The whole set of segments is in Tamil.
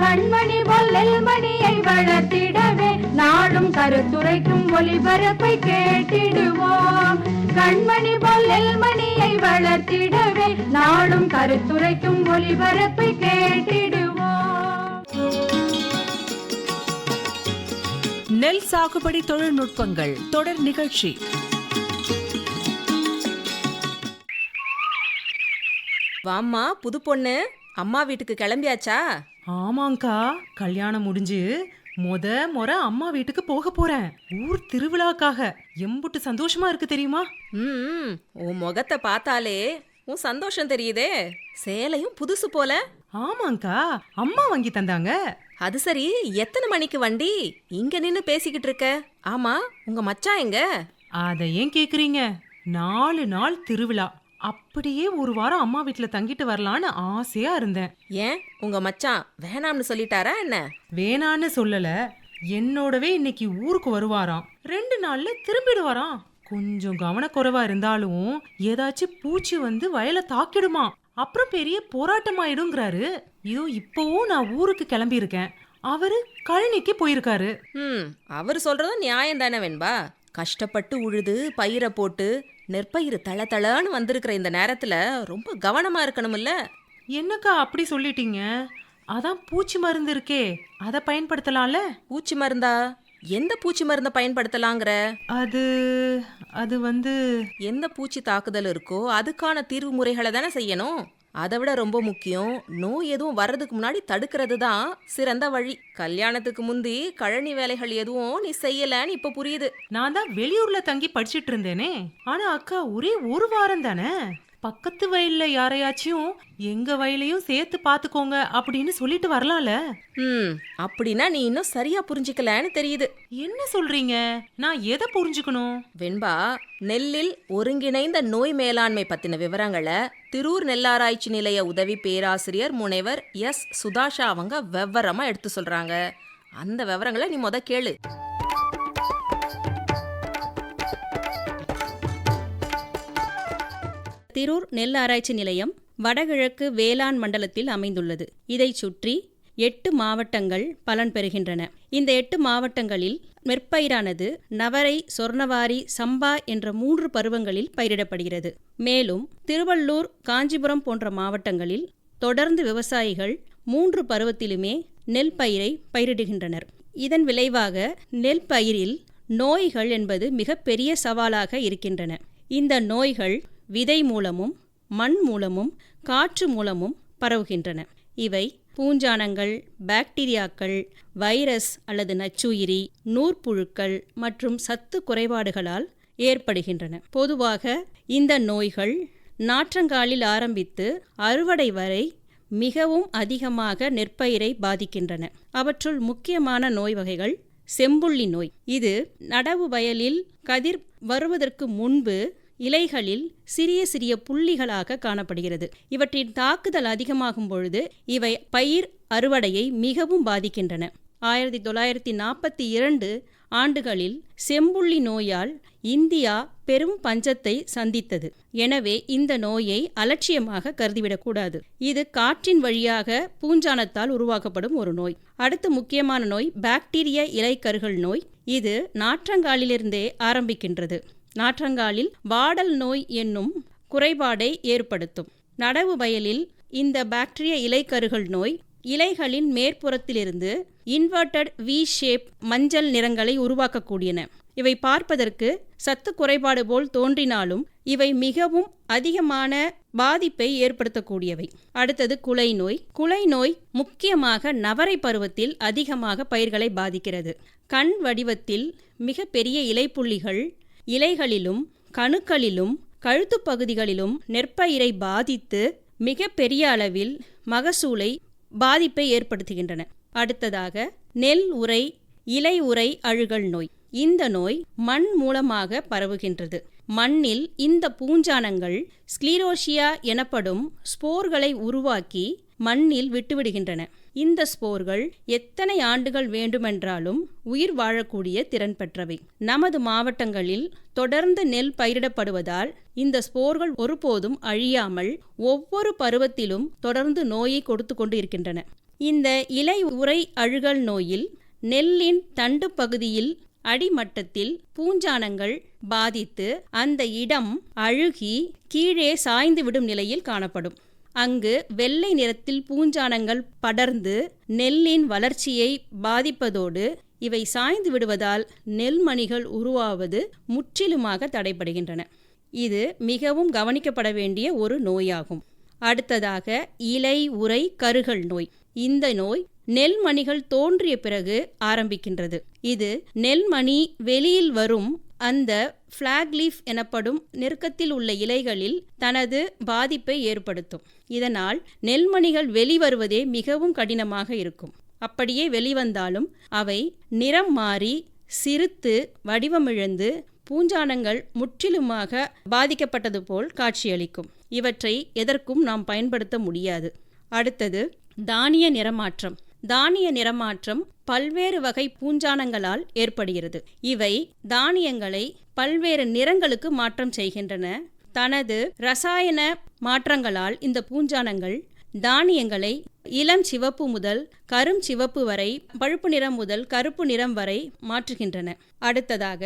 கண்மணி பொல்லல் மணியை வளர்த்திடவே நாடும் கருத்துரைக்கும் ஒளிபரப்பை கேட்டிடுவோம். கண்மணி பொல்லல் மணியை வளர்த்திடவே நாடும் கருத்துரைக்கும் ஒளிபரப்பை கேட்டிடுவோம். நெல் சாகுபடி தொழில்நுட்பங்கள் தொடர் நிகழ்ச்சி. வாம்மா புது பொண்ணு. அம்மா வீட்டுக்கு கிளம்பியாச்சா? ஆமாங்கா. கல்யாணம் முடிஞ்சு முத முறை அம்மா வீட்டுக்கு போக போறேன். ஊர் திருவிழாக்காக. எம்புட்டு சந்தோஷமா இருக்கு தெரியுமா? ம் உன் முகத்தை பார்த்தாலே உன் சந்தோஷம் தெரியுதே. சேலையும் புதுசு போல. ஆமாங்கா. அம்மா வாங்கி தந்தாங்க. அது சரி. எத்தனை மணிக்கு வண்டி? இங்க நின்னு பேசிக்கிட்டு இருக்க. ஆமா உங்க மச்சான் எங்க? அத ஏன் கேக்குறீங்க. நாலு நாள் திருவிழா. அப்படியே ஒரு வாரம் அம்மா வீட்டுல தங்கிட்டு வரலான்னு ஆசையா இருந்தேன். ஏன்? உங்க மச்சான் வேணாம்னு சொல்லிட்டாரா என்ன? வேணான்னு சொல்லல. என்னோடவே இன்னைக்கு ஊருக்கு வருவாராம். ரெண்டு நாள்ல திரும்பிடுவாராம். கொஞ்சம் கவனக்குறைவா இருந்தாலும் ஏதாச்சும் பூச்சி வந்து வயலை தாக்கிடுமா? அப்புறம் பெரிய போராட்டமாயிடுங்கிறாரு. இதோ இப்பவும் நான் ஊருக்கு கிளம்பி இருக்கேன் அவரு கழனிக்கு போயிருக்காரு. ம் அவர் சொல்றதும் நியாயம் தானே வெண்பா? கஷ்டப்பட்டு உழுது பயிரை போட்டு நெற்பயிர் தள தளன்னு வந்திருக்கிற இந்த நேரத்துல ரொம்ப கவனமா இருக்கணும்ல? என்னக்கா அப்படி சொல்லிட்டீங்க? அதான் பூச்சி மருந்து இருக்கே அதை பயன்படுத்தலாம்ல? பூச்சி மருந்தா? எந்த பூச்சி மருந்தை பயன்படுத்தலாங்கிற? அது அது வந்து எந்த பூச்சி தாக்குதல் இருக்கோ அதுக்கான தீர்வு முறைகளை தானே செய்யணும்? அதை விட ரொம்ப முக்கியம் நோய் எதுவும் வர்றதுக்கு முன்னாடி தடுக்கிறது தான் சிறந்த வழி. கல்யாணத்துக்கு முந்தி கழனி வேலைகள் எதுவும் நீ செய்யலன்னு இப்ப புரியுது. நான் தான் வெளியூர்ல தங்கி படிச்சிட்டு இருந்தேனே. ஆனா அக்கா ஒரே ஒரு வாரம் தானே? பக்கத்து வயல்ல யாரையாச்சும் எங்க வயலையும் சேர்த்து பாத்துக்கோங்க அப்படின்னு சொல்லிட்டு வரலாம்ல? ம் அப்படின்னா நீ இன்னும் சரியா புரிஞ்சுக்கலன்னு தெரியுது. என்ன சொல்றீங்க? நான் எதை புரிஞ்சுக்கணும்? வெண்பா நெல்லில் ஒருங்கிணைந்த நோய் மேலாண்மை பத்தின விவரங்களை திரூர் நெல்லாராய்ச்சி நிலைய உதவி பேராசிரியர் முனைவர் எஸ். சுதாஷா அவங்க விவரமா எடுத்து சொல்றாங்க. அந்த விவரங்களை நீ முத கேளு. திரூர் நெல் ஆராய்ச்சி நிலையம் வடகிழக்கு வேளாண் மண்டலத்தில் அமைந்துள்ளது. இதைச் சுற்றி எட்டு மாவட்டங்கள் பலன் பெறுகின்றன. இந்த எட்டு மாவட்டங்களில் நெற்பயிரானது நவரை சொர்ணவாரி சம்பா என்ற மூன்று பருவங்களில் பயிரிடப்படுகிறது. மேலும் திருவள்ளூர் காஞ்சிபுரம் போன்ற மாவட்டங்களில் தொடர்ந்து விவசாயிகள் மூன்று பருவத்திலுமே நெல் பயிரை பயிரிடுகின்றனர். இதன் விளைவாக நெல் பயிரில் நோய்கள் என்பது மிகப்பெரிய சவாலாக இருக்கின்றன. இந்த நோய்கள் விதை மூலமும் மண் மூலமும் காற்று மூலமும் பரவுகின்றன. இவை பூஞ்சானங்கள் பாக்டீரியாக்கள் வைரஸ் அல்லது நச்சுயிரி நூற்புழுக்கள் மற்றும் சத்து குறைபாடுகளால் ஏற்படுகின்றன. பொதுவாக இந்த நோய்கள் நாற்றங்காலில் ஆரம்பித்து அறுவடை வரை மிகவும் அதிகமாக நெற்பயிரை பாதிக்கின்றன. அவற்றுள் முக்கியமான நோய் வகைகள் செம்புள்ளி நோய். இது நடவு வயலில் கதிர் வருவதற்கு முன்பு இலைகளில் சிறிய சிறிய புள்ளிகளாக காணப்படுகிறது. இவற்றின் தாக்குதல் அதிகமாகும் பொழுது இவை பயிர் அறுவடையை மிகவும் பாதிக்கின்றன. ஆயிரத்தி தொள்ளாயிரத்தி நாற்பத்தி இரண்டு ஆண்டுகளில் செம்புள்ளி நோயால் இந்தியா பெரும் பஞ்சத்தை சந்தித்தது. எனவே இந்த நோயை அலட்சியமாக கருதிவிடக்கூடாது இது காற்றின் வழியாக பூஞ்சானத்தால் உருவாக்கப்படும் ஒரு நோய். அடுத்து முக்கியமான நோய் பாக்டீரிய இலைக்கருகள் நோய். இது நாற்றங்காலிலிருந்தே ஆரம்பிக்கின்றது. நாற்றங்காலில் வாடல் நோய் என்னும் குறைபாடை ஏற்படுத்தும். நடவு வயலில் இந்த பாக்டீரிய இலைக்கருகள் நோய் இலைகளின் மேற்புறத்திலிருந்து இன்வெர்டட் வி ஷேப் மஞ்சள் நிறங்களை உருவாக்கக்கூடியன. இவை பார்ப்பதற்கு சத்து குறைபாடு போல் தோன்றினாலும் இவை மிகவும் அதிகமான பாதிப்பை ஏற்படுத்தக்கூடியவை. அடுத்தது குலை நோய். குலை நோய் முக்கியமாக நவரை பருவத்தில் அதிகமாக பயிர்களை பாதிக்கிறது. கண் வடிவத்தில் மிக பெரிய இலைப்புள்ளிகள் இலைகளிலும் கணுக்களிலும் கழுத்து பகுதிகளிலும் நெற்பயிரை பாதித்து மிக பெரிய அளவில் மகசூலை பாதிப்பை ஏற்படுத்துகின்றன. அடுத்ததாக நெல் உரை இலை உரை அழுகல் நோய். இந்த நோய் மண் மூலமாக பரவுகின்றது. மண்ணில் இந்த பூஞ்சானங்கள் ஸ்க்ளீரோஷியா எனப்படும் ஸ்போர்களை உருவாக்கி மண்ணில் விட்டுவிடுகின்றன. இந்த ஸ்போர்கள் எத்தனை ஆண்டுகள் வேண்டுமென்றாலும் உயிர் வாழக்கூடிய திறன் பெற்றவை. நமது மாவட்டங்களில் தொடர்ந்து நெல் பயிரிடப்படுவதால் இந்த ஸ்போர்கள் ஒருபோதும் அழியாமல் ஒவ்வொரு பருவத்திலும் தொடர்ந்து நோயை கொடுத்து கொண்டு இருக்கின்றன இந்த இலை உரை அழுகல் நோயில் நெல்லின் தண்டு பகுதியில் அடிமட்டத்தில் பூஞ்சானங்கள் பாதித்து அந்த இடம் அழுகி கீழே சாய்ந்துவிடும் நிலையில் காணப்படும். அங்கு வெள்ளை நிறத்தில் பூஞ்சானங்கள் படர்ந்து நெல்லின் வளர்ச்சியை பாதிப்பதோடு இவை சாய்ந்து விடுவதால் நெல்மணிகள் உருவாவது முற்றிலுமாக தடைபடுகின்றன. இது மிகவும் கவனிக்கப்பட வேண்டிய ஒரு நோயாகும். அடுத்ததாக இலை உறை கருகல் நோய். இந்த நோய் நெல்மணிகள் தோன்றிய பிறகு ஆரம்பிக்கின்றது. இது நெல்மணி வெளியில் வரும் அந்த ஃப்ளாக் லீஃப் எனப்படும் நெருக்கத்தில் உள்ள இலைகளில் தனது பாதிப்பை ஏற்படுத்தும். இதனால் நெல்மணிகள் வெளிவருவதே மிகவும் கடினமாக இருக்கும். அப்படியே வெளிவந்தாலும் அவை நிறம் மாறி சிறுத்து வடிவமிழந்து பூஞ்சானங்கள் முற்றிலுமாக பாதிக்கப்பட்டது போல் காட்சியளிக்கும். இவற்றை எதற்கும் நாம் பயன்படுத்த முடியாது. அடுத்தது தானிய நிறமாற்றம். தானிய நிறமாற்றம் பல்வேறு வகை பூஞ்சானங்களால் ஏற்படுகிறது. இவை தானியங்களை பல்வேறு நிறங்களுக்கு மாற்றம் செய்கின்றன. தனது ரசாயன மாற்றங்களால் இந்த பூஞ்சானங்கள் தானியங்களை இளம் சிவப்பு முதல் கரும் சிவப்பு வரை பழுப்பு நிறம் முதல் கருப்பு நிறம் வரை மாற்றுகின்றன. அடுத்ததாக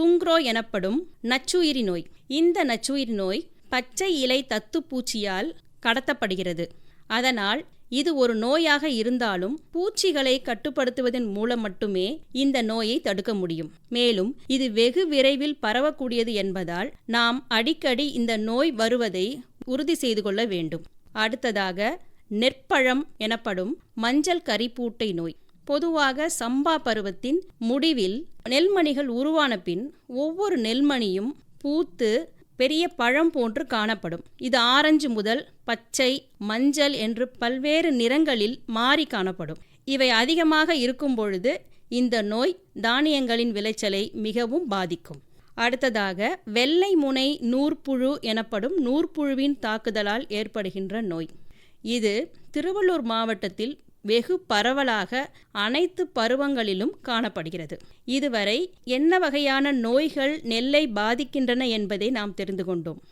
துங்க்ரோ எனப்படும் நச்சுயிரி நோய். இந்த நச்சுயிரி நோய் பச்சை இலை தத்துப்பூச்சியால் கடத்தப்படுகிறது. அதனால் இது ஒரு நோயாக இருந்தாலும் பூச்சிகளை கட்டுப்படுத்துவதன் மூலம் மட்டுமே இந்த நோயை தடுக்க முடியும். மேலும் இது வெகு விரைவில் பரவக்கூடியது என்பதால் நாம் அடிக்கடி இந்த நோய் வருவதை உறுதி செய்து கொள்ள வேண்டும். அடுத்ததாக நெற்பழம் எனப்படும் மஞ்சள் கரிப்பூட்டை நோய். பொதுவாக சம்பா பருவத்தின் முடிவில் நெல்மணிகள் உருவான பின் ஒவ்வொரு நெல்மணியும் பூத்து பெரிய பழம் போன்று காணப்படும். இது ஆரஞ்சு முதல் பச்சை மஞ்சள் என்று பல்வேறு நிறங்களில் மாறி காணப்படும். இவை அதிகமாக இருக்கும் பொழுது இந்த நோய் தானியங்களின் விளைச்சலை மிகவும் பாதிக்கும். அடுத்ததாக வெள்ளை முனை நூற்புழு எனப்படும் நூற்புழுவின் தாக்குதலால் ஏற்படுகின்ற நோய். இது திருவள்ளூர் மாவட்டத்தில் வெகு பரவலாக அனைத்து பருவங்களிலும் காணப்படுகிறது. இதுவரை என்ன வகையான நோய்கள் நெல்லை பாதிக்கின்றன என்பதை நாம் தெரிந்து கொண்டோம்.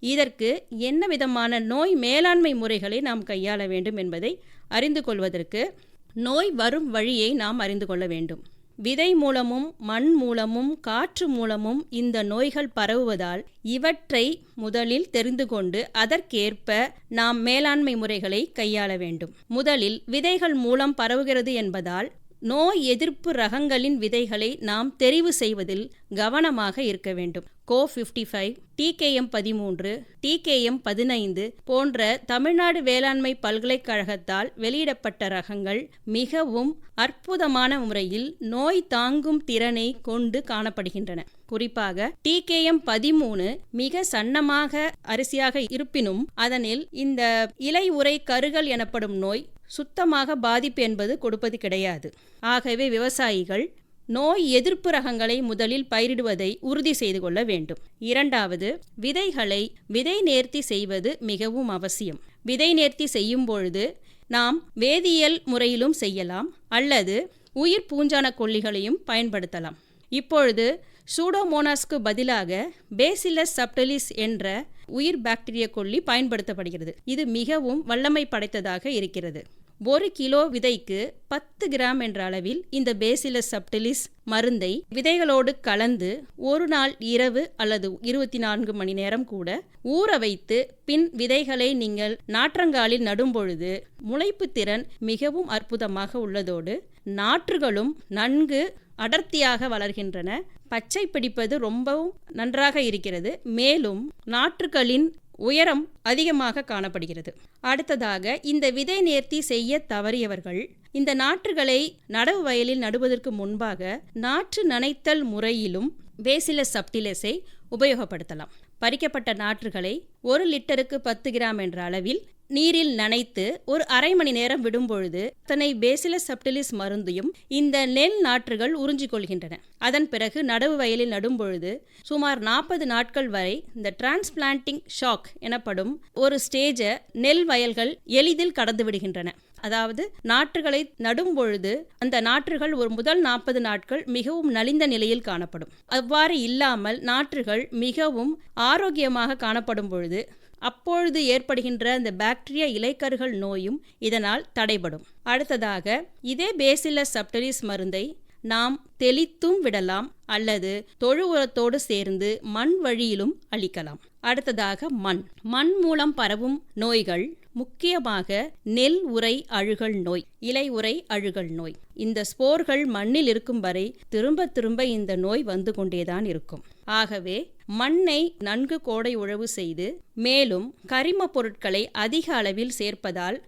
இதற்கு என்ன விதமான நோய் மேலாண்மை முறைகளை நாம் கையாள வேண்டும் என்பதை அறிந்து கொள்வதற்கு நோய் வரும் வழியை நாம் அறிந்து கொள்ள வேண்டும். விதை மூலமும் மண் மூலமும் காற்று மூலமும் இந்த நோய்கள் பரவுவதால் இவற்றை முதலில் தெரிந்து கொண்டு அதற்கேற்ப நாம் மேலாண்மை முறைகளை கையாள வேண்டும். முதலில் விதைகள் மூலம் பரவுகிறது என்பதால் நோய் எதிர்ப்பு ரகங்களின் விதைகளை நாம் தெரிவு செய்வதில் கவனமாக இருக்க வேண்டும். கோ ஃபிஃப்டி ஃபைவ் டிகேஎம் பதிமூன்று டிகேஎம் பதினைந்து போன்ற தமிழ்நாடு வேளாண்மை பல்கலைக்கழகத்தால் வெளியிடப்பட்ட ரகங்கள் மிகவும் அற்புதமான முறையில் நோய் தாங்கும் திறனை கொண்டு காணப்படுகின்றன. குறிப்பாக டிகேஎம் பதிமூணு மிக சன்னமாக அரிசியாக இருப்பினும் அதனில் இந்த இலை உரை கருகள் எனப்படும் நோய் சுத்தமாக பாதிப்பு என்பது கொடுப்பது கிடையாது. ஆகவே விவசாயிகள் நோய் எதிர்ப்பு ரகங்களை முதலில் பயிரிடுவதை உறுதி செய்து கொள்ள வேண்டும். இரண்டாவது விதைகளை விதை நேர்த்தி செய்வது மிகவும் அவசியம். விதை நேர்த்தி செய்யும் பொழுது நாம் வேதியியல் முறையிலும் செய்யலாம் அல்லது உயிர் பூஞ்சான கொல்லிகளையும் பயன்படுத்தலாம். இப்பொழுது சூடோமோனாஸ்க்கு பதிலாக பேசிலஸ் சப்டலிஸ் என்ற உயிர் பாக்டீரிய கொல்லி பயன்படுத்தப்படுகிறது. இது மிகவும் வல்லமை படைத்ததாக இருக்கிறது. ஒரு கிலோ விதைக்கு பத்து கிராம் என்ற அளவில் இந்த பேசிலஸ் சப்டிலிஸ் மருந்தை விதைகளோடு கலந்து ஒரு நாள் இரவு அல்லது இருபத்தி நான்கு மணி நேரம் கூட ஊற வைத்து பின் விதைகளை நீங்கள் நாற்றங்காலில் நடும்பொழுது முளைப்பு திறன் மிகவும் அற்புதமாக உள்ளதோடு நாற்றுகளும் நன்கு அடர்த்தியாக வளர்கின்றன. பச்சை பிடிப்பது ரொம்பவும் நன்றாக இருக்கிறது. மேலும் நாற்றுகளின் உயரம் அதிகமாக காணப்படுகிறது. அடுத்ததாக இந்த விதை நேர்த்தி செய்ய தவறியவர்கள் இந்த நாற்றுகளை நடவு வயலில் நடுவதற்கு முன்பாக நாற்று நனைத்தல் முறையிலும் வேசிலஸ் சப்டிலஸை உபயோகப்படுத்தலாம். பறிக்கப்பட்ட நாற்றுகளை ஒரு லிட்டருக்கு பத்து கிராம் என்ற அளவில் நீரில் நனைத்து ஒரு அரை மணி நேரம் விடும்பொழுது தன்னை பேசிலஸ் சப்டிலிஸ் மருந்தையும் இந்த நெல் நாற்றுகள் உறிஞ்சிக் கொள்கின்றன. அதன் பிறகு நடவு வயலில் நடும்பொழுது சுமார் நாற்பது நாட்கள் வரை இந்த டிரான்ஸ்பிளான்டிங் ஷாக் எனப்படும் ஒரு ஸ்டேஜை நெல் வயல்கள் எளிதில் கடந்து விடுகின்றன. அதாவது நாற்றுகளை நடும் பொழுது அந்த நாற்றுகள் ஒரு முதல் நாற்பது நாட்கள் மிகவும் நலிந்த நிலையில் காணப்படும். அவ்வாறு இல்லாமல் நாற்றுகள் மிகவும் ஆரோக்கியமாக காணப்படும் பொழுது அப்பொழுது ஏற்படுகின்ற அந்த பாக்டீரியா இலைக்கருகள் நோயும் இதனால் தடைபடும். அடுத்ததாக இதே பேசிலஸ் சப்டரிஸ் மருந்தை நாம் தெளித்தும் விடலாம் அல்லது தொழு உரத்தோடு சேர்ந்து மண் வழியிலும் அளிக்கலாம் அடுத்ததாக மண். மண் மூலம் பரவும் நோய்கள் முக்கியமாக நெல் உரை அழுகல் நோய் இலை உரை அழுகல் நோய். இந்த ஸ்போர்கள் மண்ணில் இருக்கும் வரை திரும்ப திரும்ப இந்த நோய் வந்து கொண்டேதான் இருக்கும். ஆகவே மண்ணை நன்கு கோடை உழவு செய்து மேலும் கரிம பொருட்களை அதிக அளவில் சேர்ப்பதால்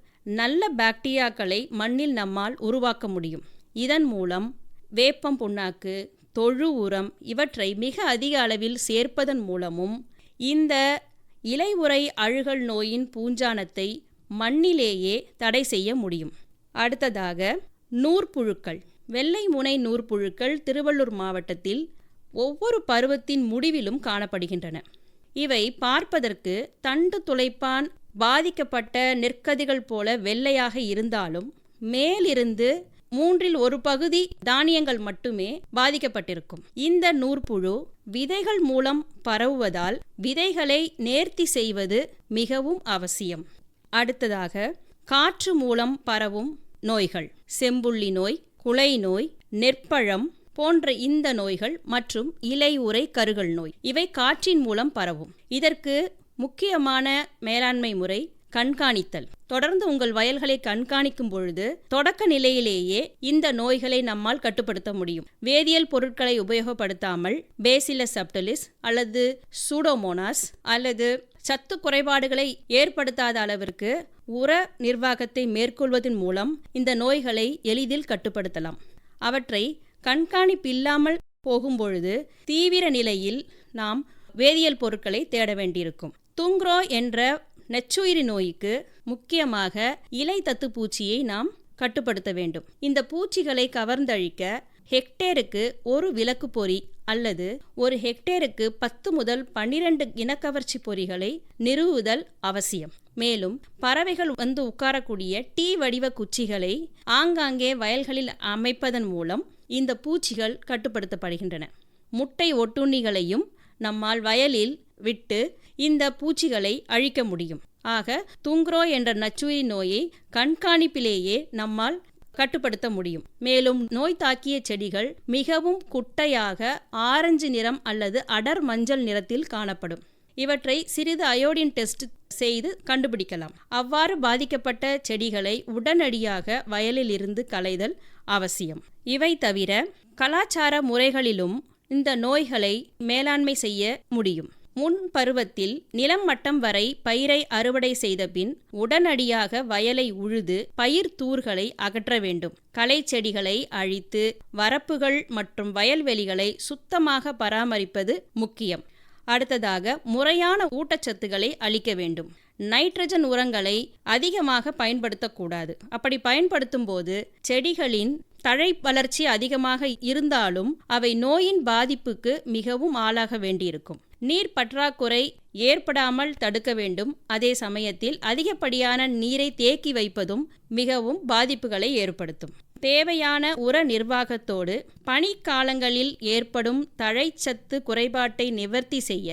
நல்ல பாக்டீரியாக்களை மண்ணில் நம்மால் உருவாக்க முடியும். இதன் மூலம் வேப்பம் புண்ணாக்கு தொழு உரம் இவற்றை மிக அதிக அளவில் சேர்ப்பதன் மூலமும் இந்த இலை உறை அழுகல் நோயின் பூஞ்சானத்தை மண்ணிலேயே தடை செய்ய முடியும். அடுத்ததாக நூற்புழுக்கள். வெள்ளை முனை நூற்புழுக்கள் திருவள்ளூர் மாவட்டத்தில் ஒவ்வொரு பருவத்தின் முடிவிலும் காணப்படுகின்றன. இவை பார்ப்பதற்கு தண்டு துளைப்பான் பாதிக்கப்பட்ட நெற்கதிகள் போல வெள்ளையாக இருந்தாலும் மேலிருந்து மூன்றில் ஒரு பகுதி தானியங்கள் மட்டுமே பாதிக்கப்பட்டிருக்கும். இந்த நூற்புழு விதைகள் மூலம் பரவுவதால் விதைகளை நேர்த்தி செய்வது மிகவும் அவசியம். அடுத்ததாக காற்று மூலம் பரவும் நோய்கள் செம்புள்ளி நோய் குலை நோய் நெற்பழம் போன்ற இந்த நோய்கள் மற்றும் இலை உரை கருகள் நோய். இவை காற்றின் மூலம் பரவும். இதற்கு முக்கியமான மேலாண்மை முறை கண்காணித்தல். தொடர்ந்து உங்கள் வயல்களை கண்காணிக்கும் பொழுது தொடக்க நிலையிலேயே இந்த நோய்களை நம்மால் கட்டுப்படுத்த முடியும். வேதியியல் பொருட்களை உபயோகப்படுத்தாமல் பேசிலஸ் சப்டலிஸ் அல்லது சூடோமோனாஸ் அல்லது சத்து குறைபாடுகளை ஏற்படுத்தாத அளவிற்கு உர நிர்வாகத்தை மேற்கொள்வதன் மூலம் இந்த நோய்களை எளிதில் கட்டுப்படுத்தலாம். அவற்றை கண்காணிப்பில்லாமல் போகும்பொழுது தீவிர நிலையில் நாம் வேதியியல் பொருட்களை தேட வேண்டியிருக்கும். துங்க்ரோ என்ற நெச்சுயிரி நோய்க்கு முக்கியமாக இலை தத்து பூச்சியை நாம் கட்டுப்படுத்த வேண்டும். இந்த பூச்சிகளை கவர்ந்தழிக்க ஹெக்டேருக்கு ஒரு விளக்கு பொறி அல்லது ஒரு ஹெக்டேருக்கு பத்து முதல் பன்னிரண்டு இனக்கவர்ச்சி பொறிகளை நிறுவுதல் அவசியம். மேலும் பறவைகள் வந்து உட்காரக்கூடிய டீ வடிவ குச்சிகளை ஆங்காங்கே வயல்களில் அமைப்பதன் மூலம் இந்த பூச்சிகள் கட்டுப்படுத்தப்படுகின்றன. முட்டை ஒட்டுண்ணிகளையும் நம்மால் வயலில் விட்டு இந்த பூச்சிகளை அழிக்க முடியும். ஆக துங்க்ரோ என்ற நச்சுயிரி நோயை கண்காணிப்பிலேயே நம்மால் கட்டுப்படுத்த முடியும். மேலும் நோய் தாக்கிய செடிகள் மிகவும் குட்டையாக ஆரஞ்சு நிறம் அல்லது அடர் மஞ்சள் நிறத்தில் காணப்படும். இவற்றை சிறிது அயோடின் டெஸ்ட் செய்து கண்டுபிடிக்கலாம். அவ்வாறு பாதிக்கப்பட்ட செடிகளை உடனடியாக வயலில் இருந்து களைதல் அவசியம். இவை தவிர கலாச்சார முறைகளிலும் இந்த நோய்களை மேலாண்மை செய்ய முடியும். முன் பருவத்தில் நிலம் மட்டம் வரை பயிரை அறுவடை செய்த பின் உடனடியாக வயலை உழுது பயிர் தூர்களை அகற்ற வேண்டும். களை செடிகளை அழித்து வரப்புகள் மற்றும் வயல்வெளிகளை சுத்தமாக பராமரிப்பது முக்கியம். அடுத்ததாக முறையான ஊட்டச்சத்துக்களை அளிக்க வேண்டும். நைட்ரஜன் உரங்களை அதிகமாக பயன்படுத்தக்கூடாது. அப்படி பயன்படுத்தும் போது செடிகளின் தழை வளர்ச்சி அதிகமாக இருந்தாலும் அவை நோயின் பாதிப்புக்கு மிகவும் ஆளாக வேண்டியிருக்கும். நீர் பற்றாக்குறை ஏற்படாமல் தடுக்க வேண்டும். அதே சமயத்தில் அதிகப்படியான நீரை தேக்கி வைப்பதும் மிகவும் பாதிப்புகளை ஏற்படுத்தும். தேவையான உர நிர்வாகத்தோடு பனிக்காலங்களில் ஏற்படும் தழைச்சத்து குறைபாட்டை நிவர்த்தி செய்ய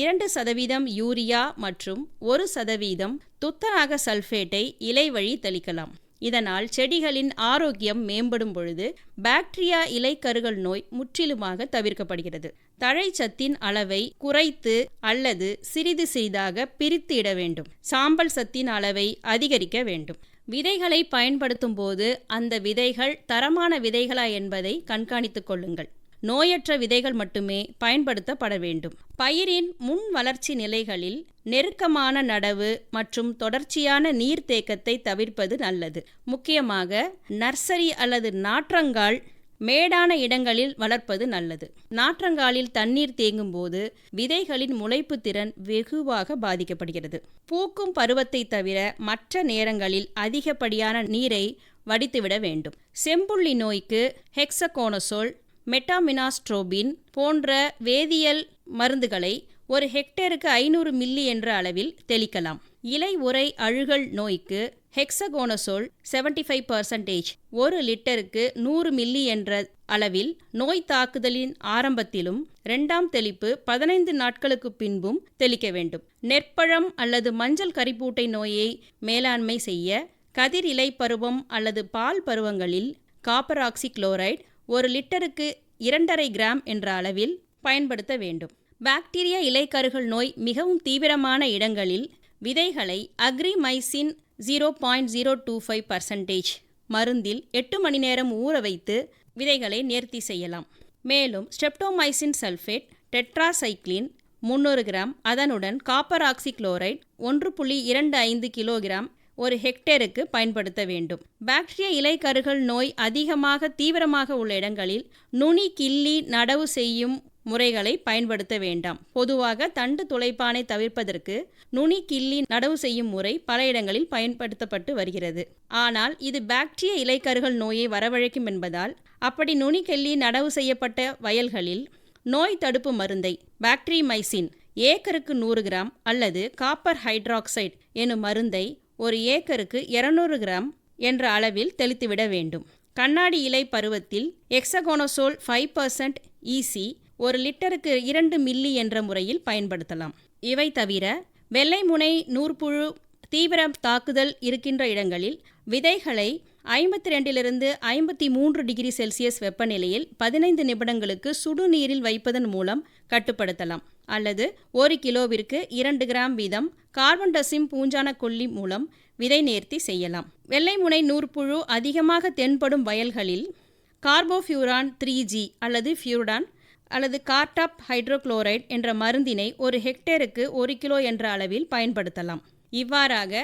இரண்டு சதவீதம் யூரியா மற்றும் ஒரு சதவீதம் துத்தநாக சல்பேட்டை இலை வழி தெளிக்கலாம். இதனால் செடிகளின் ஆரோக்கியம் மேம்படும் பொழுது பாக்டீரியா இலைக்கருகள் நோய் முற்றிலுமாக தவிர்க்கப்படுகிறது. தழைச்சத்தின் அளவை குறைத்து அல்லது சிறிது சிறிதாக பிரித்து இட வேண்டும். சாம்பல் சத்தின் அளவை அதிகரிக்க வேண்டும். விதைகளை பயன்படுத்தும் போது அந்த விதைகள் தரமான விதைகளா என்பதை கண்காணித்துக் கொள்ளுங்கள். நோயற்ற விதைகள் மட்டுமே பயன்படுத்தப்பட வேண்டும். பயிரின் முன் வளர்ச்சி நிலைகளில் நெருக்கமான நடவு மற்றும் தொடர்ச்சியான நீர்த்தேக்கத்தை தவிர்ப்பது நல்லது. முக்கியமாக நர்சரி அல்லது நாற்றங்கால் மேடான இடங்களில் வளர்ப்பது நல்லது. நாற்றங்காலில் தண்ணீர் தேங்கும் போது விதைகளின் முளைப்பு திறன் வெகுவாக பாதிக்கப்படுகிறது. பூக்கும் பருவத்தை தவிர மற்ற நேரங்களில் அதிகப்படியான நீரை வடித்துவிட வேண்டும். செம்புள்ளி நோய்க்கு ஹெக்ஸகோனசோல் மெட்டாமினாஸ்ட்ரோபின் போன்ற வேதியியல் மருந்துகளை ஒரு ஹெக்டேருக்கு ஐநூறு மில்லி என்ற அளவில் தெளிக்கலாம். இலை உரை அழுகல் நோய்க்கு ஹெக்ஸகோனசோல் 75% ஃபைவ் பர்சன்டேஜ் ஒரு லிட்டருக்கு நூறு மில்லி என்ற அளவில் நோய் தாக்குதலின் ஆரம்பத்திலும் இரண்டாம் தெளிப்பு பதினைந்து நாட்களுக்கு பின்பும் தெளிக்க வேண்டும். நெற்பழம் அல்லது மஞ்சள் கரிப்பூட்டை நோயை மேலாண்மை செய்ய கதிர் இலை பருவம் அல்லது பால் பருவங்களில் காப்பராக்சி குளோரைடு ஒரு லிட்டருக்கு இரண்டரை கிராம் என்ற அளவில் பயன்படுத்த வேண்டும். பாக்டீரியா இலைக்கருகள் நோய் மிகவும் தீவிரமான இடங்களில் விதைகளை Agrimycin zero point zero two five percentage மருந்தில் எட்டு மணி நேரம் ஊற வைத்து விதைகளை நேர்த்தி செய்யலாம். மேலும் ஸ்டெப்டோமைசின் சல்ஃபேட் டெட்ராசைக்ளின் முந்நூறு கிராம் அதனுடன் காப்பர் ஆக்சி குளோரைடு ஒன்று புள்ளி இரண்டு ஐந்து கிலோகிராம் ஒரு ஹெக்டேருக்கு பயன்படுத்த வேண்டும். பாக்டீரியா இலைக்கருகள் நோய் அதிகமாக தீவிரமாக உள்ள இடங்களில் நுனி கிள்ளி நடவு செய்யும் முறைகளை பயன்படுத்த வேண்டாம். பொதுவாக தண்டு துளைப்பானை தவிர்ப்பதற்கு நுனி கிள்ளி நடவு செய்யும் முறை பல இடங்களில் பயன்படுத்தப்பட்டு வருகிறது. ஆனால் இது பாக்டீரிய இலைக்கருகள் நோயை வரவழைக்கும் என்பதால் அப்படி நுனி கிள்ளி நடவு செய்யப்பட்ட வயல்களில் நோய் தடுப்பு மருந்தை பாக்டீரிமைசின் ஏக்கருக்கு நூறு கிராம் அல்லது காப்பர் ஹைட்ராக்சைடு எனும் மருந்தை ஒரு ஏக்கருக்கு 200 கிராம் என்ற அளவில் தெளித்துவிட வேண்டும். கண்ணாடி இலை பருவத்தில் எக்ஸகோனோசோல் ஃபைவ் பர்சன்ட் ஈசி ஒரு லிட்டருக்கு இரண்டு மில்லி என்ற முறையில் பயன்படுத்தலாம். இவை தவிர வெள்ளை முனை நூற்புழு தீவிர தாக்குதல் இருக்கின்ற இடங்களில் விதைகளை ஐம்பத்தி ரெண்டிலிருந்து ஐம்பத்தி மூன்று டிகிரி செல்சியஸ் வெப்பநிலையில் பதினைந்து நிமிடங்களுக்கு சுடுநீரில் வைப்பதன் மூலம் கட்டுப்படுத்தலாம். அல்லது ஒரு கிலோவிற்கு இரண்டு கிராம் வீதம் கார்பன் டசிம் பூஞ்சான கொல்லி மூலம் விதை நேர்த்தி செய்யலாம். வெள்ளை முனை நூற்புழு அதிகமாக தென்படும் வயல்களில் கார்போஃபியூரான் த்ரீ ஜி அல்லது ஃபியூரான் அல்லது கார்டாப் ஹைட்ரோக்ளோரைட் என்ற மருந்தினை ஒரு ஹெக்டேருக்கு ஒரு கிலோ என்ற அளவில் பயன்படுத்தலாம். இவ்வாறாக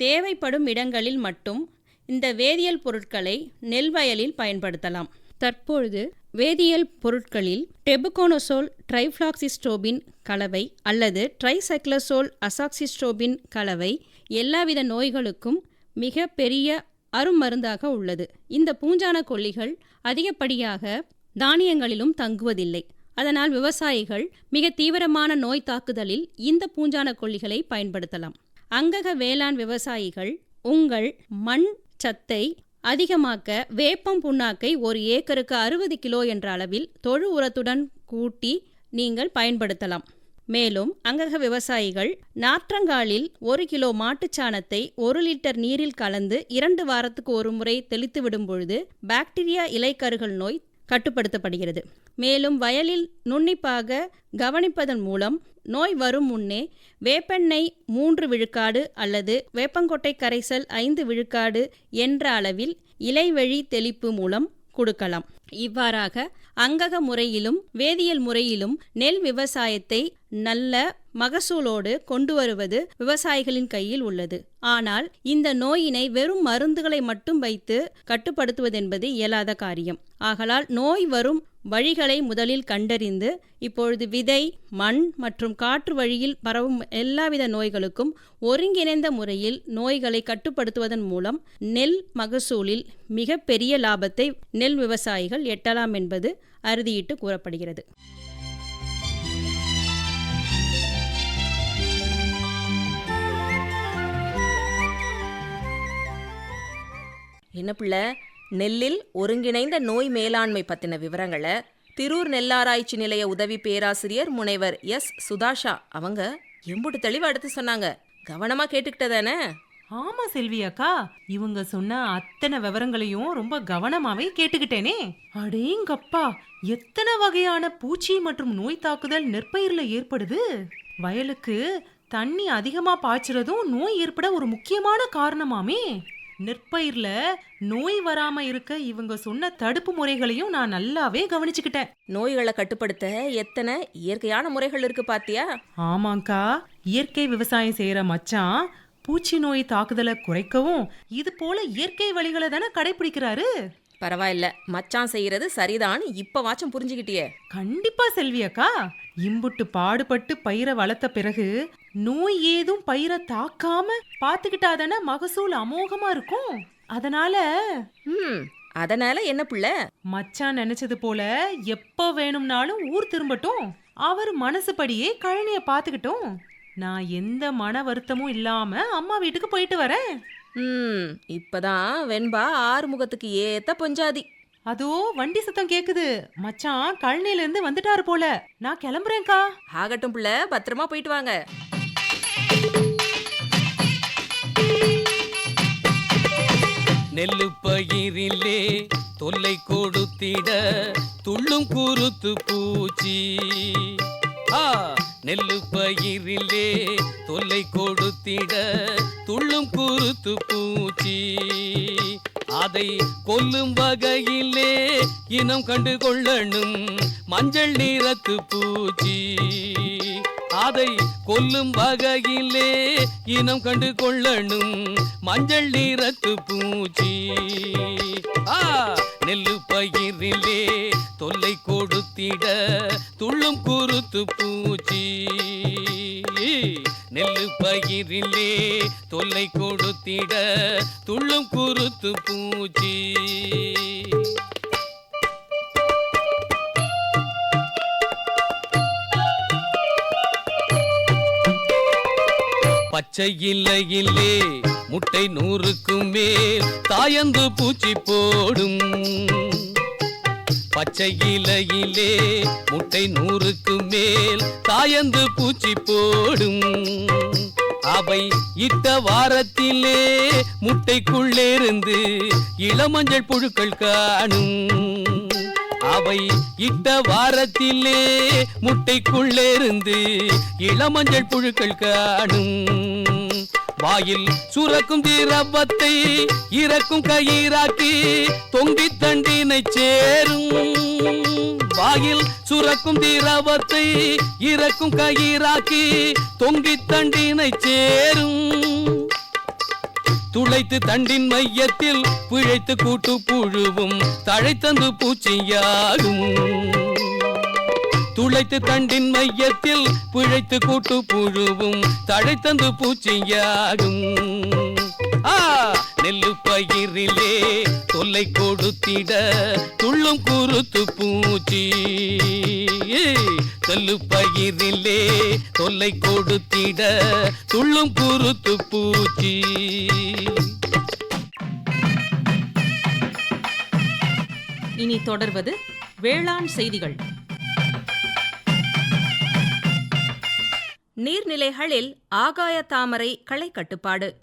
தேவைப்படும் இடங்களில் மட்டும் இந்த வேதியியல் பொருட்களை நெல் வயலில் பயன்படுத்தலாம். தற்பொழுது வேதியியல் பொருட்களில் டெபுகோனோசோல் ட்ரைஃப்ளாக்சிஸ்டோபின் கலவை அல்லது ட்ரைசைக்ளசோல் அசாக்சிஸ்டோபின் கலவை எல்லாவித நோய்களுக்கும் மிக பெரிய அருமருந்தாக உள்ளது. இந்த பூஞ்சான கொல்லிகள் அதிகப்படியாக தானியங்களிலும் தங்குவதில்லை. அதனால் விவசாயிகள் மிக தீவிரமான நோய் தாக்குதலில் இந்த பூஞ்சான கொல்லிகளை பயன்படுத்தலாம். அங்கக வேளாண் விவசாயிகள் உங்கள் மண் சத்தை அதிகமாக்க வேப்பம் புண்ணாக்கை ஒரு ஏக்கருக்கு அறுபது கிலோ என்ற அளவில் தொழு உரத்துடன் கூட்டி நீங்கள் பயன்படுத்தலாம். மேலும் அங்கக விவசாயிகள் நாற்றங்காலில் ஒரு கிலோ மாட்டுச்சாணத்தை ஒரு லிட்டர் நீரில் கலந்து இரண்டு வாரத்துக்கு ஒரு முறை தெளித்து விடும் பொழுது பாக்டீரியா இலைக்கருகள் நோய் கட்டுப்படுத்தப்படுகிறது. மேலும் வயலில் நுண்ணிப்பாக கவனிப்பதன் மூலம் நோய் வரும் முன்னே வேப்பெண்ணெய் மூன்று விழுக்காடு அல்லது வேப்பங்கொட்டை கரைசல் ஐந்து விழுக்காடு என்ற அளவில் இலைவழி தெளிப்பு மூலம் கொடுக்கலாம். இவ்வாறாக அங்கக முறையிலும் வேதியியல் முறையிலும் நெல் விவசாயத்தை நல்ல மகசூலோடு கொண்டு வருவது விவசாயிகளின் கையில் உள்ளது. ஆனால் இந்த நோயினை வெறும் மருந்துகளை மட்டும் வைத்து கட்டுப்படுத்துவதென்பது இயலாத காரியம். ஆகலால் நோய் வரும் வழிகளை முதலில் கண்டறிந்து இப்பொழுது விதை மண் மற்றும் காற்று வழியில் பரவும் எல்லாவித நோய்களுக்கும் ஒருங்கிணைந்த முறையில் நோய்களை கட்டுப்படுத்துவதன் மூலம் நெல் மகசூலில் மிக பெரிய லாபத்தை நெல் விவசாயிகள் எட்டலாம் என்பது அறுதியிட்டு கூறப்படுகிறது. என்ன பிள்ளை? நெல்லில் ஒருங்கிணைந்த நோய் மேலாண்மை பத்தின விவரங்களை திரூர் நெல்லாராய்ச்சி நிலைய உதவி பேராசிரியர் முனைவர் எஸ். சுதாஷா அவங்க எம்புட்டு தெளிவா எடுத்து சொன்னாங்க. கவனமா கேட்டுக்கிட்டதானே ஆமா செல்வி அக்கா. இவங்க சொன்ன அத்தனை விவரங்களையும் ரொம்ப கவனமாவே கேட்டுக்கிட்டேனே. அடேங்கப்பா எத்தனை வகையான பூச்சி மற்றும் நோய் தாக்குதல் நெற்பயிர்ல ஏற்படுது? வயலுக்கு தண்ணி அதிகமா பாய்ச்சறதும் நோய் ஏற்பட ஒரு முக்கியமான காரணமாமே. நெற்பயிர்ல நோய் வராம இருக்க இவங்க சொன்ன தடுப்பு முறைகளையும் நான் நல்லாவே கவனிச்சுக்கிட்டேன். நோய்களை கட்டுப்படுத்த எத்தனை இயற்கையான முறைகள் இருக்கு பாத்தியா? ஆமாங்கா. இயற்கை விவசாயம் செய்யற மச்சான் பூச்சி நோய் தாக்குதலை குறைக்கவும் இது போல இயற்கை வழிகளை தானே கடைபிடிக்கிறாரு? பரவாயில்ல. மச்சான் செய்யறது சரிதான் இப்ப வாச்சும் புரிஞ்சுக்கிட்டியே. கண்டிப்பா செல்வி அக்கா இம்புட்டு பாடுபட்டு பயிரை வளர்த்த பிறகு நோய் ஏதும் பயிரை தாக்காம பாத்துக்கிட்டாதானே மகசூல் அமோகமா இருக்கும்? அதனால ம் அதனால என்ன பிள்ளை? மச்சான் நினைச்சது போல எப்போ வேணும்னாலும் ஊர் திரும்பட்டும். அவர் மனசுபடியே கழனிய பாத்துக்கிட்டும் நான் எந்த மன வருத்தமும் இல்லாம அம்மா வீட்டுக்கு போயிட்டு வரேன். ம் இப்பதான் வெண்பா ஆறுமுகத்துக்கு ஏத்த பொஞ்சாதி. அதோ வண்டி சத்தம் கேக்குது. மச்சான் கழனில இருந்து வந்துட்டாரு போல. நான் கிளம்புறேன்க்கா. ஆகட்டும் பிள்ளை பத்திரமா போயிட்டு வாங்க. நெல்லு பயிரிலே தொல்லை கொடுத்திட துள்ளும் குருத்து பூச்சி. ஆ நெல்லு பயிரிலே தொல்லை கொடுத்திட துள்ளும் குருத்து பூச்சி. அதை கொல்லும் வகையிலே இனம் கண்டு கொள்ளணும் மஞ்சள் நிறத்து பூச்சி. அதை கொல்லும் வகையிலே இனம் கண்டு கொள்ளணும் மஞ்சள் நீரத்து பூச்சி. ஆ நெல்லு பயிரிலே தொல்லை கொடுத்திட துள்ளும் குருத்து பூச்சி. நெல்லு பயிரிலே தொல்லை கொடுத்திட துள்ளும் குருத்து பூச்சி. பச்சை இலையிலே முட்டை நூறுக்கும் மேல் தாயந்து பூச்சி போடும். பச்சை இலையிலே முட்டை நூறுக்கு மேல் தாயந்து பூச்சி போடும். அவை இட்ட வாரத்திலே முட்டைக்குள்ளேருந்து இளமஞ்சள் புழுக்கள் காணும். அவை இட்ட வாரத்திலே முட்டைக்குள்ளே இருந்து இளமஞ்சள் புழுக்கள் காணும். வாயில் சுரக்கும் திரவத்தை இறக்கும் கயிறாக்கி தொங்கி தண்டினை சேரும். வாயில் சுரக்கும் திரவத்தை இறக்கும் கயிறாக்கி தொங்கி தண்டினை சேரும். துளைத்து தண்டின் மையத்தில் பிழைத்து கூட்டு புழுவும் தழைத்தந்து பூச்சியாகும். துளைத்து தண்டின் மையத்தில் பிழைத்து கூட்டு புழுவும் தழைத்தந்து பூச்சியாகும். ஆ! நெல்லு பயிரிலே தொல்லை கொடுத்திட துள்ளும் குருத்து பூச்சி. நெல்லு பயிரிலே தொல்லை கொடுத்திட துள்ளும் குருத்து பூச்சி. இனி தொடர்வது வேளாண் செய்திகள். நீர்நிலைகளில் ஆகாய தாமரை களை கட்டுப்பாடு.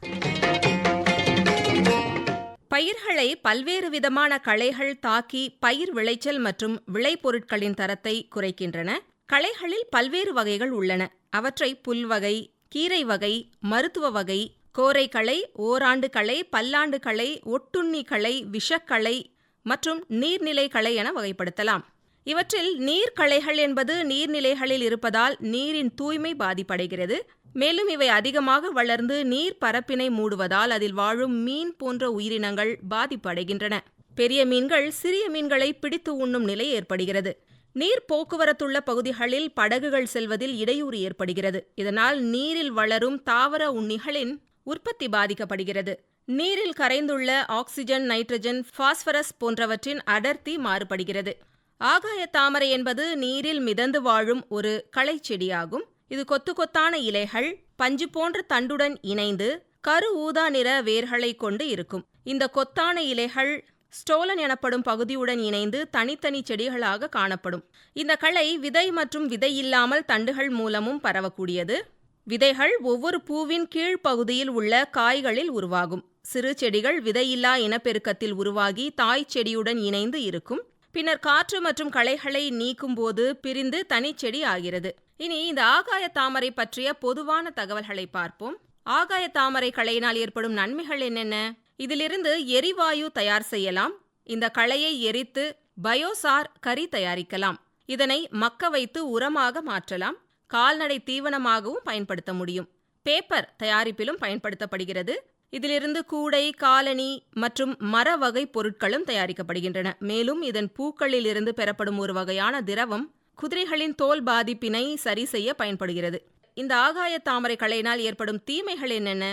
பயிர்களை பல்வேறு விதமான களைகள் தாக்கி பயிர் விளைச்சல் மற்றும் விளைபொருட்களின் தரத்தை குறைக்கின்றன. களைகளில் பல்வேறு வகைகள் உள்ளன. அவற்றை புல்வகை கீரை வகை மருத்துவ வகை கோரைக்களை ஓராண்டு களை பல்லாண்டு களை ஒட்டுண்ணி களை விஷக்களை மற்றும் நீர்நிலை களை என வகைப்படுத்தலாம். இவற்றில் நீர்க்களைகள் என்பது நீர்நிலைகளில் இருப்பதால் நீரின் தூய்மை பாதிப்படைகிறது. மேலும் இவை அதிகமாக வளர்ந்து நீர் பரப்பினை மூடுவதால் அதில் வாழும் மீன் போன்ற உயிரினங்கள் பாதிப்படைகின்றன. பெரிய மீன்கள் சிறிய மீன்களை பிடித்து உண்ணும் நிலை ஏற்படுகிறது. நீர் போக்குவரத்துள்ள பகுதிகளில் படகுகள் செல்வதில் இடையூறு ஏற்படுகிறது. இதனால் நீரில் வளரும் தாவர உண்ணிகளின் உற்பத்தி பாதிக்கப்படுகிறது. நீரில் கரைந்துள்ள ஆக்சிஜன் நைட்ரஜன் பாஸ்பரஸ் போன்றவற்றின் அடர்த்தி மாறுபடுகிறது. ஆகாய தாமரை என்பது நீரில் மிதந்து வாழும் ஒரு களைச்செடியாகும். இது கொத்து கொத்தான இலைகள் பஞ்சு போன்ற தண்டுடன் இணைந்து கரு ஊதா நிற வேர்களை கொண்டு இருக்கும். இந்த கொத்தான இலைகள் ஸ்டோலன் எனப்படும் பகுதியுடன் இணைந்து தனித்தனி செடிகளாக காணப்படும். இந்த களை விதை மற்றும் விதை இல்லாமல் தண்டுகள் மூலமும் பரவக்கூடியது. விதைகள் ஒவ்வொரு பூவின் கீழ்ப்பகுதியில் உள்ள காய்களில் உருவாகும். சிறு செடிகள் விதையில்லா இனப்பெருக்கத்தில் உருவாகி தாய் செடியுடன் இணைந்து இருக்கும். பின்னர் காற்று மற்றும் களைகளை நீக்கும் போது பிரிந்து தனிச்செடி ஆகிறது. இனி இந்த ஆகாய தாமரை பற்றிய பொதுவான தகவல்களை பார்ப்போம். ஆகாய தாமரை களையினால் ஏற்படும் நன்மைகள் என்னென்ன? இதிலிருந்து எரிவாயு தயார் செய்யலாம். இந்த களையை எரித்து பயோசார் கறி தயாரிக்கலாம். இதனை மக்க வைத்து உரமாக மாற்றலாம். கால்நடை தீவனமாகவும் பயன்படுத்த முடியும். பேப்பர் தயாரிப்பிலும் பயன்படுத்தப்படுகிறது. இதிலிருந்து கூடை காலணி மற்றும் மர வகை பொருட்களும் தயாரிக்கப்படுகின்றன. மேலும் இதன் பூக்களில் இருந்து பெறப்படும் ஒரு வகையான திரவம் குதிரைகளின் தோல் பாதிப்பினை சரி செய்ய பயன்படுகிறது. இந்த ஆகாய தாமரை களையினால் ஏற்படும் தீமைகள் என்னென்ன?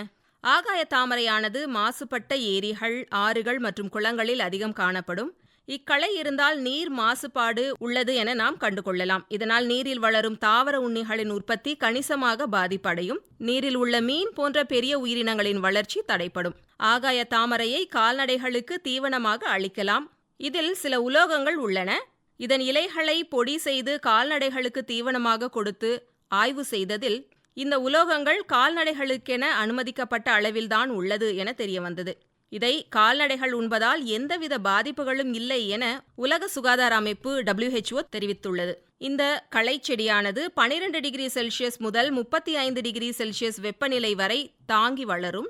ஆகாய தாமரையானது மாசுபட்ட ஏரிகள் ஆறுகள் மற்றும் குளங்களில் அதிகம் காணப்படும். இக்களை இருந்தால் நீர் மாசுபாடு உள்ளது என நாம் கண்டுகொள்ளலாம். இதனால் நீரில் வளரும் தாவர உண்ணிகளின் உற்பத்தி கணிசமாக பாதிப்படையும். நீரில் உள்ள மீன் போன்ற பெரிய உயிரினங்களின் வளர்ச்சி தடைப்படும் ஆகாய தாமரையை கால்நடைகளுக்கு தீவனமாக அளிக்கலாம். இதில் சில உலோகங்கள் உள்ளன. இதன் இலைகளை பொடி செய்து கால்நடைகளுக்கு தீவனமாக கொடுத்து ஆய்வு செய்ததில் இந்த உலோகங்கள் கால்நடைகளுக்கென அனுமதிக்கப்பட்ட அளவில்தான் உள்ளது என தெரியவந்தது. இதை கால்நடைகள் உண்பதால் எந்தவித பாதிப்புகளும் இல்லை என உலக சுகாதார அமைப்பு டபிள்யூஹெச்ஓ தெரிவித்துள்ளது. இந்த களை செடியானது 12 டிகிரி செல்சியஸ் முதல் முப்பத்தி ஐந்து டிகிரி செல்சியஸ் வெப்பநிலை வரை தாங்கி வளரும்.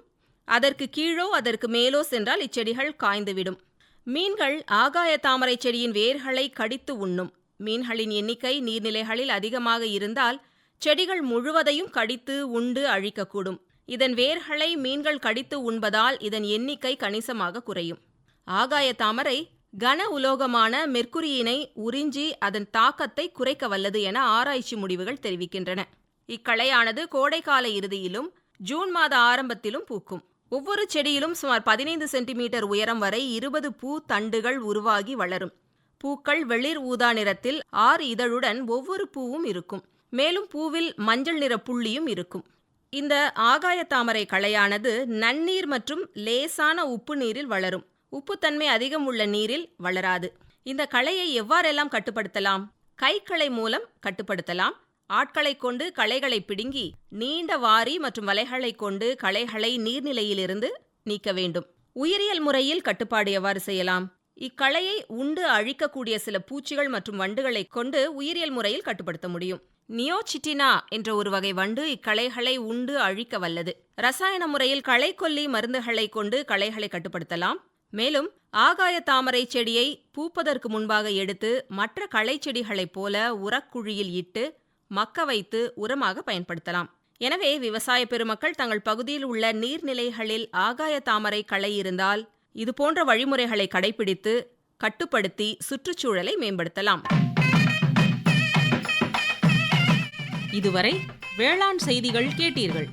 அதற்கு கீழோ அதற்கு மேலோ சென்றால் இச்செடிகள் காய்ந்துவிடும். மீன்கள் ஆகாய தாமரை செடியின் வேர்களை கடித்து உண்ணும். மீன்களின் எண்ணிக்கை நீர்நிலைகளில் அதிகமாக இருந்தால் செடிகள் முழுவதையும் கடித்து உண்டு அழிக்கக்கூடும். இதன் வேர்களை மீன்கள் கடித்து உண்பதால் இதன் எண்ணிக்கை கணிசமாக குறையும். ஆகாய தாமரை கன உலோகமான மெர்க்குரியினை உறிஞ்சி அதன் தாக்கத்தை குறைக்க வல்லது என ஆராய்ச்சி முடிவுகள் தெரிவிக்கின்றன. இக்களையானது கோடைக்கால இறுதியிலும் ஜூன் மாத ஆரம்பத்திலும் பூக்கும். ஒவ்வொரு செடியிலும் சுமார் பதினைந்து சென்டிமீட்டர் உயரம் வரை இருபது பூ தண்டுகள் உருவாகி வளரும். பூக்கள் வெளிர் ஊதா நிறத்தில் ஆறு இதழுடன் ஒவ்வொரு பூவும் இருக்கும். மேலும் பூவில் மஞ்சள் நிற புள்ளியும் இருக்கும். இந்த ஆகாய தாமரை களையானது நன்னீர் மற்றும் லேசான உப்பு நீரில் வளரும். உப்புத்தன்மை அதிகம் உள்ள நீரில் வளராது. இந்த களையை எவ்வாறெல்லாம் கட்டுப்படுத்தலாம்? கைக்களை மூலம் கட்டுப்படுத்தலாம். ஆட்களை கொண்டு களைகளை பிடுங்கி நீண்ட வாரி மற்றும் வலைகளை கொண்டு களைகளை நீர்நிலையிலிருந்து நீக்க வேண்டும். உயிரியல் முறையில் கட்டுப்பாடு எவ்வாறு செய்யலாம்? இக்களையை உண்டு அழிக்கக்கூடிய சில பூச்சிகள் மற்றும் வண்டுகளை கொண்டு உயிரியல் முறையில் கட்டுப்படுத்த முடியும். நியோசிட்டினா என்ற ஒரு வகை வண்டு இக்களைகளை உண்டு அழிக்க வல்லது. ரசாயன முறையில் களைக்கொல்லி மருந்துகளை கொண்டு களைகளை கட்டுப்படுத்தலாம். மேலும் ஆகாய தாமரை செடியை பூப்பதற்கு முன்பாக எடுத்து மற்ற களை செடிகளைப் போல உரக்குழியில் இட்டு மக்க வைத்து உரமாக பயன்படுத்தலாம். எனவே விவசாய பெருமக்கள் தங்கள் பகுதியில் உள்ள நீர்நிலைகளில் ஆகாய தாமரை களை இருந்தால் இதுபோன்ற வழிமுறைகளை கடைபிடித்து கட்டுப்படுத்தி சுற்றுச்சூழலை மேம்படுத்தலாம். இதுவரை வேளாண் செய்திகள் கேட்டீர்கள்.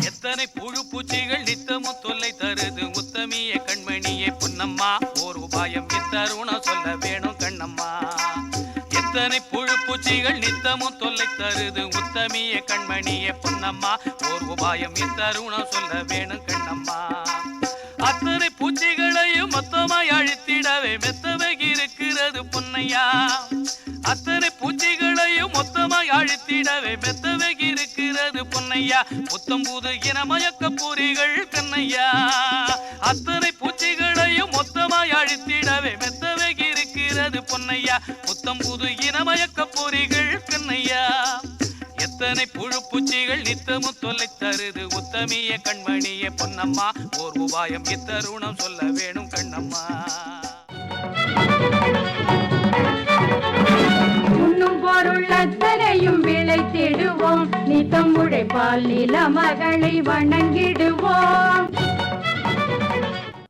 எத்தனை புழு பூச்சிகள் நித்தமும் தொல்லை தருது உத்தமிய கண்மணியே பொன்னம்மா. புழு நித்தமும் தொல்லை தருது. உத்தமிய கண்மணிய பொன்னம்மா ஓர் உபாயம் இத்தருணம் சொல்ல வேணும் கண்ணம்மா. அத்தனை பூச்சிகளையும் மொத்தமாய் அழித்திடவே மெத்தவகி இருக்கிறது பொன்னையா. அத்தனை பூச்சிகளையும் மொத்தமாய் அழித்திடவே மெத்தவகி இருக்கிறது பொன்னையா. புத்தம் புது இனமயக்க பூரிகள் கண்ணையா. அத்தனை பூச்சிகளையும் மொத்தமாய் அழித்திடவே மெத்தவகி இருக்கிறது பொன்னையா. புத்தம் எத்தனை புழு பூச்சிகள் நித்தமும் தொல்லை தருது. உத்தமிய கண்மணிய பொன்னம்மா ஓர் உபாயம் இத்தருணம் சொல்ல வேணும் கண்ணம்மா. உண்ணும் பொருள் அத்தனையும் விளைத்திடுவோம் நித்தம் உழைப்பால் நில மகளை வணங்கிடுவோம்.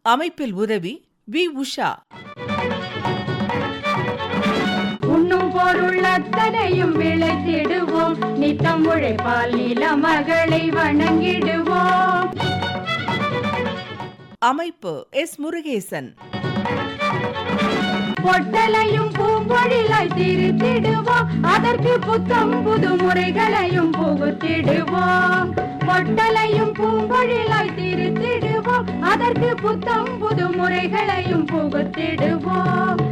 அமைப்பில் உதவி வி. உஷா. உண்ணும் பொருள் அத்தனையும் விளைத்திடுவோம் நித்தம் உழைப்பால் நில மகளை வணங்கிடுவோம். அமைப்பு எஸ் முருகேசன். பொட்டலையும் பூம்பொழிலாய் திருத்திடுவோம். அதற்கு புத்தம் புது முறைகளையும் புகுத்திடுவோம். பொட்டலையும் பூம்பொழிலாய் திருத்திடுவோம். அதற்கு புத்தம் புது முறைகளையும் புகுத்திடுவோம்.